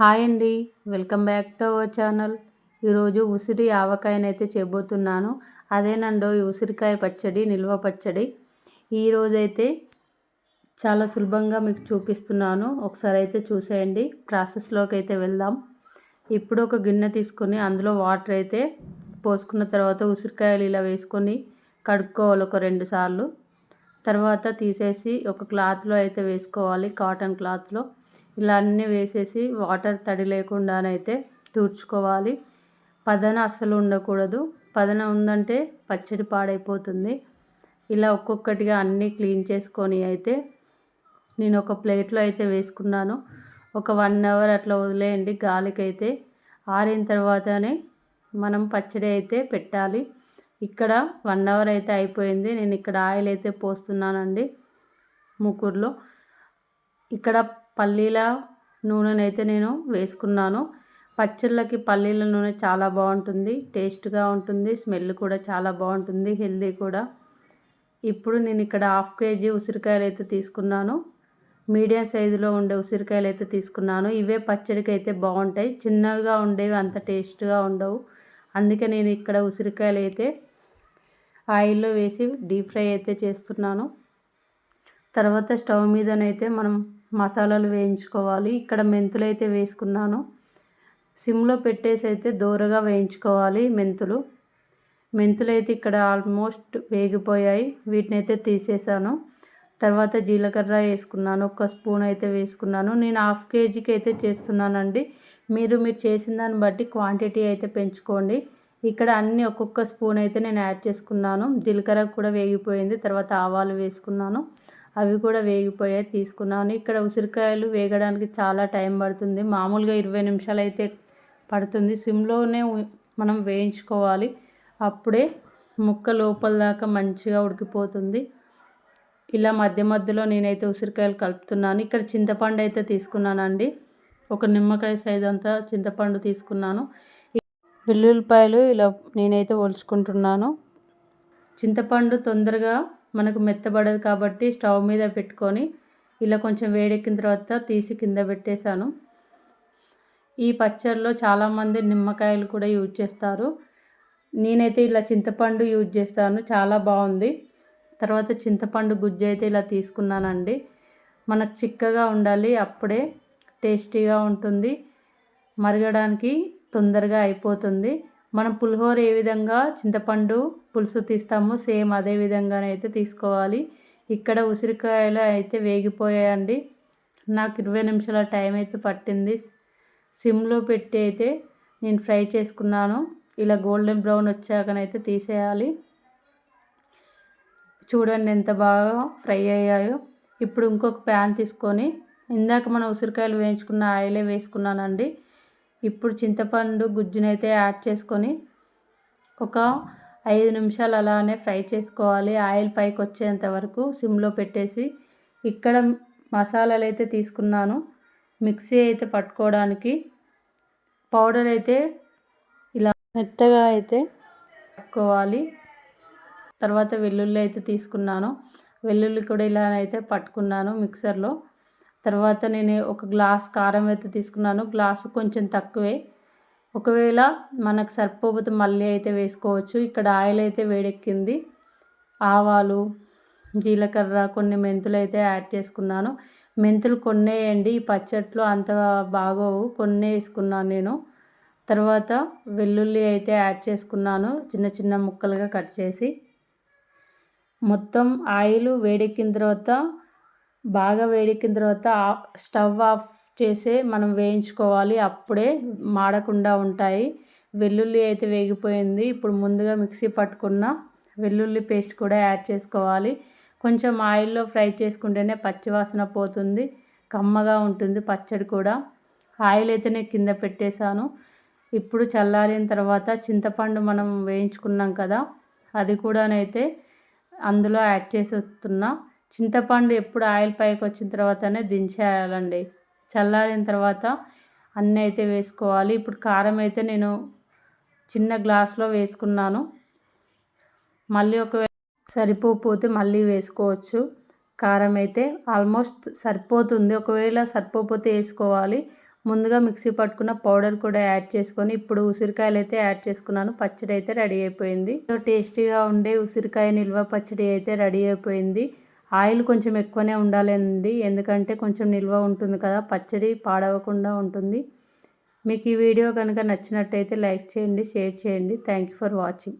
Hi అండి welcome back to our channel. ఈరోజు ఉసిరి ఆవకాయనైతే చేయబోతున్నాను అదేనండో ఈ ఉసిరికాయ పచ్చడి నిల్వ పచ్చడి. ఈరోజైతే చాలా సులభంగా మీకు చూపిస్తున్నాను. ఒకసారి అయితే చూసేయండి ప్రాసెస్లోకి అయితే వెళ్దాం. ఇప్పుడు ఒక గిన్నె తీసుకొని అందులో వాటర్ అయితే పోసుకున్న తర్వాత ఉసిరికాయలు ఇలా వేసుకొని కడుక్కోవాలి ఒక రెండు సార్లు. తర్వాత తీసేసి ఒక క్లాత్లో అయితే వేసుకోవాలి కాటన్ క్లాత్లో ఇలా అన్నీ వేసేసి వాటర్ తడి లేకుండానైతే తుడుచుకోవాలి పదన అస్సలు ఉండకూడదు. పదన ఉందంటే పచ్చడి పాడైపోతుంది. ఇలా ఒక్కొక్కటిగా అన్నీ క్లీన్ చేసుకొని అయితే నేను ఒక ప్లేట్లో అయితే వేసుకున్నాను. ఒక వన్ అవర్ అట్లా వదిలేయండి. గాలికైతే ఆరిన తర్వాతనే మనం పచ్చడి అయితే పెట్టాలి. ఇక్కడ వన్ అవర్ అయితే అయిపోయింది. నేను ఇక్కడ ఆయిల్ అయితే పోస్తున్నానండి ముకుర్లో. ఇక్కడ పల్లీల నూనెనైతే నేను వేసుకున్నాను. పచ్చళ్ళకి పల్లీల నూనె చాలా బాగుంటుంది టేస్ట్గా ఉంటుంది స్మెల్ కూడా చాలా బాగుంటుంది హెల్దీ కూడా. ఇప్పుడు నేను ఇక్కడ హాఫ్ కేజీ ఉసిరికాయలు అయితే తీసుకున్నాను. మీడియం సైజులో ఉండే ఉసిరికాయలు అయితే తీసుకున్నాను. ఇవే పచ్చడికి అయితే బాగుంటాయి. చిన్నగా ఉండేవి అంత టేస్ట్గా ఉండవు. అందుకే నేను ఇక్కడ ఉసిరికాయలు అయితే ఆయిల్లో వేసి డీప్ ఫ్రై అయితే చేస్తున్నాను. తర్వాత స్టవ్ మీదనైతే మనం మసాలాలు వేయించుకోవాలి. ఇక్కడ మెంతులు అయితే వేసుకున్నాను. సిమ్లో పెట్టేసి అయితే దూరగా వేయించుకోవాలి మెంతులు. మెంతులు అయితే ఇక్కడ ఆల్మోస్ట్ వేగిపోయాయి. వీటిని అయితే తీసేసాను. తర్వాత జీలకర్ర వేసుకున్నాను. ఒక స్పూన్ అయితే వేసుకున్నాను. నేను హాఫ్ కేజీకి అయితే చేస్తున్నానండి. మీరు మీరు చేసిన దాన్ని బట్టి క్వాంటిటీ అయితే పెంచుకోండి. ఇక్కడ అన్ని ఒక్కొక్క స్పూన్ అయితే నేను యాడ్ చేసుకున్నాను. జీలకర్ర కూడా వేగిపోయింది. తర్వాత ఆవాలు వేసుకున్నాను. అవి కూడా వేగిపోయాయి తీసుకున్నాను. ఇక్కడ ఉసిరికాయలు వేగడానికి చాలా టైం పడుతుంది. మామూలుగా ఇరవై నిమిషాలు అయితే పడుతుంది. సిమ్లోనే మనం వేయించుకోవాలి. అప్పుడే ముక్క లోపల దాకా మంచిగా ఉడికిపోతుంది. ఇలా మధ్య మధ్యలో నేనైతే ఉసిరికాయలు కలుపుతున్నాను. ఇక్కడ చింతపండు అయితే తీసుకున్నానండి. ఒక నిమ్మకాయ సైజ్ అంతా చింతపండు తీసుకున్నాను. వెల్లుల్లిపాయలు ఇలా నేనైతే ఒలుచుకుంటున్నాను. చింతపండు తొందరగా మనకు మెత్తబడదు కాబట్టి స్టవ్ మీద పెట్టుకొని ఇలా కొంచెం వేడెక్కిన తర్వాత తీసి కింద పెట్టేశాను. ఈ పచ్చడిలో చాలామంది నిమ్మకాయలు కూడా యూజ్ చేస్తారు. నేనైతే ఇలా చింతపండు యూజ్ చేస్తాను. చాలా బాగుంది. తర్వాత చింతపండు గుజ్జు అయితే ఇలా తీసుకున్నానండి. మనకు చిక్కగా ఉండాలి అప్పుడే టేస్టీగా ఉంటుంది. మరగడానికి తొందరగా అయిపోతుంది. మనం పులిహోర ఏ విధంగా చింతపండు పులుసు తీస్తామో సేమ్ అదే విధంగానైతే తీసుకోవాలి. ఇక్కడ ఉసిరికాయలు అయితే వేగిపోయాయండి. నాకు ఇరవై నిమిషాల టైం అయితే పట్టింది. సిమ్లో పెట్టి అయితే నేను ఫ్రై చేసుకున్నాను. ఇలా గోల్డెన్ బ్రౌన్ వచ్చాకనైతే తీసేయాలి. చూడండి ఎంత బాగా ఫ్రై అయ్యాయో. ఇప్పుడు ఇంకొక ప్యాన్ తీసుకొని ఇందాక మనం ఉసిరికాయలు వేయించుకున్న ఆయిలే వేసుకున్నానండి. ఇప్పుడు చింతపండు గుజ్జునైతే యాడ్ చేసుకొని ఒక ఐదు నిమిషాలు అలానే ఫ్రై చేసుకోవాలి. ఆయిల్ పైకి వచ్చేంత వరకు సిమ్లో పెట్టేసి ఇక్కడ మసాలాలు అయితే తీసుకున్నాను. మిక్సీ అయితే పట్టుకోవడానికి పౌడర్ అయితే ఇలా మెత్తగా అయితే పట్టుకోవాలి. తర్వాత వెల్లుల్లి అయితే తీసుకున్నాను. వెల్లుల్లి కూడా ఇలా అయితే పట్టుకున్నాను మిక్సర్లో. తర్వాత నేను ఒక గ్లాస్ కారం అయితే తీసుకున్నాను. గ్లాసు కొంచెం తక్కువే. ఒకవేళ మనకు సరిపోతే మళ్ళీ అయితే వేసుకోవచ్చు. ఇక్కడ ఆయిల్ అయితే వేడెక్కింది. ఆవాలు జీలకర్ర కొన్ని మెంతులు అయితే యాడ్ చేసుకున్నాను. మెంతులు కొన్నేయండి. ఈ పచ్చట్లు అంత బాగోవు. కొన్నే వేసుకున్నాను నేను. తర్వాత వెల్లుల్లి అయితే యాడ్ చేసుకున్నాను. చిన్న చిన్న ముక్కలుగా కట్ చేసి. మొత్తం ఆయిల్ వేడెక్కిన తర్వాత బాగా వేడెక్కిన తర్వాత స్టవ్ ఆఫ్ చేసే మనం వేయించుకోవాలి. అప్పుడే మాడకుండా ఉంటాయి. వెల్లుల్లి అయితే వేగిపోయింది. ఇప్పుడు ముందుగా మిక్సీ పట్టుకున్న వెల్లుల్లి పేస్ట్ కూడా యాడ్ చేసుకోవాలి. కొంచెం ఆయిల్లో ఫ్రై చేసుకుంటేనే పచ్చివాసన పోతుంది. కమ్మగా ఉంటుంది పచ్చడి కూడా. ఆయిల్ అయితే నేను కింద పెట్టేశాను. ఇప్పుడు చల్లారిన తర్వాత చింతపండు మనం వేయించుకున్నాం కదా అది కూడానైతే అందులో యాడ్ చేసి వస్తున్నా చింతపండు ఎప్పుడు ఆయిల్ పైకి వచ్చిన తర్వాతనే దించేయాలండి. చల్లారిన తర్వాత అన్నీ అయితే వేసుకోవాలి. ఇప్పుడు కారం అయితే నేను చిన్న గ్లాస్లో వేసుకున్నాను. మళ్ళీ ఒకవేళ సరిపోతే మళ్ళీ వేసుకోవచ్చు. కారం అయితే ఆల్మోస్ట్ సరిపోతుంది. ఒకవేళ సరిపోతే వేసుకోవాలి. ముందుగా మిక్సీ పట్టుకున్న పౌడర్ కూడా యాడ్ చేసుకొని ఇప్పుడు ఉసిరికాయలు అయితే యాడ్ చేసుకున్నాను. పచ్చడి అయితే రెడీ అయిపోయింది. టేస్టీగా ఉండే ఉసిరికాయ నిల్వ పచ్చడి అయితే రెడీ అయిపోయింది. ఆయిల్ కొంచెం ఎక్కువనే ఉండాలండి. ఎందుకంటే కొంచెం నిల్వ ఉంటుంది కదా పచ్చడి పాడవకుండా ఉంటుంది. మీకు ఈ వీడియో కనుక నచ్చినట్టయితే లైక్ చేయండి షేర్ చేయండి. Thank you for watching